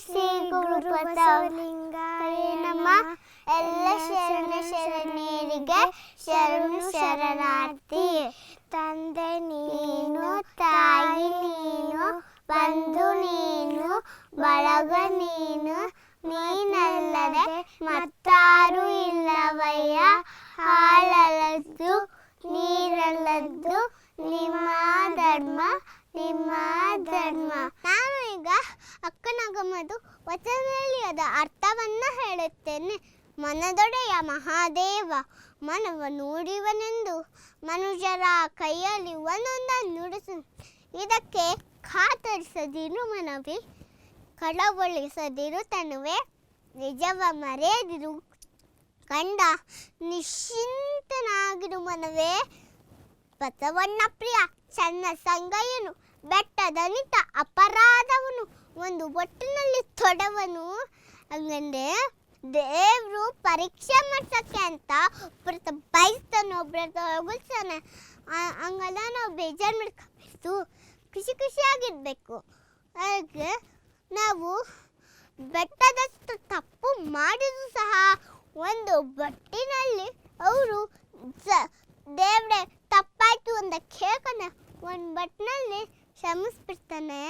ಶ್ರೀ ಗುರು ಬಸವಲಿಂಗಾಯ ಎಲ್ಲ ಶರಣ ಶರಣರಿಗೆ ಶರಣು ಶರಣಾರ್ಥಿ. ತಂದೆ ನೀನು, ತಾಯಿ ನೀನು, ಬಂಧು ನೀನು, ಬಳಗ ನೀನು, ನೀನಲ್ಲದೆ ಮತ್ತಾರು ಇಲ್ಲವಯ್ಯ. ಹಾಲಲ್ಲದ್ದು, ನೀರಲ್ಲದ್ದು, ನಿಮ್ಮ ಧರ್ಮ ನಿಮ್ಮ ಧರ್ಮ. ಅಕ್ಕನಗಮದು ವಚನದಲ್ಲಿ ಅದ ಅರ್ಥವನ್ನ ಹೇಳುತ್ತೇನೆ. ಮನದೊಡೆಯ ಮಹಾದೇವ, ಮನವ ನೋಡಿವನೆಂದು ಮನುಜರ ಕೈಯಲ್ಲಿ ಒಂದೊಂದನ್ನು ನುಡಿಸು. ಇದಕ್ಕೆ ಖಾತರಿಸದಿರು ಮನವಿ, ಕಳವಳಿಸದಿರು ತನುವೆ. ನಿಜವ ಮರೆಯದಿರು ಕಂಡ ನಿಶ್ಚಿಂತನಾಗಿರು ಮನವೇ. ಬಸವಣ್ಣ ಪ್ರಿಯ, ಚನ್ನ ಸಂಗಯ್ಯನು ಬೆಟ್ಟದನಿತ ಅಪರಾಧವನು ಅವನು ಒಟ್ಟಿನಲ್ಲಿ ತೊಡವನು ಹಂಗಂದ್ರೆ ದೇವರು ಪರೀಕ್ಷೆ ಮಾಡ್ಸಕ್ಕೆ ಅಂತ ಒಬ್ಬರತ ಬೈಸ್ತಾನೆ ಒಬ್ಬರತ ಹೊಗಳ್ತಾನೆ ಹಂಗಲ್ಲ ನಾವು ಬೇಜಾರು ಮಾಡ್ಕೋಬೇಕು ಖುಷಿ ಖುಷಿಯಾಗಿರ್ಬೇಕು. ಹಾಗೆ ನಾವು ಬೆಟ್ಟದಷ್ಟು ತಪ್ಪು ಮಾಡಿದ್ರು ಸಹ ಒಂದು ಬಟ್ಟಿನಲ್ಲಿ ಅವರು ಸ, ದೇವ್ರೆ ತಪ್ಪಾಯಿತು ಅಂತ ಕೇಳ್ಕೊಂಡು ಒಂದು ಬಟ್ಟಿನಲ್ಲಿ ಕ್ಷಮಿಸ್ಬಿಡ್ತಾನೆ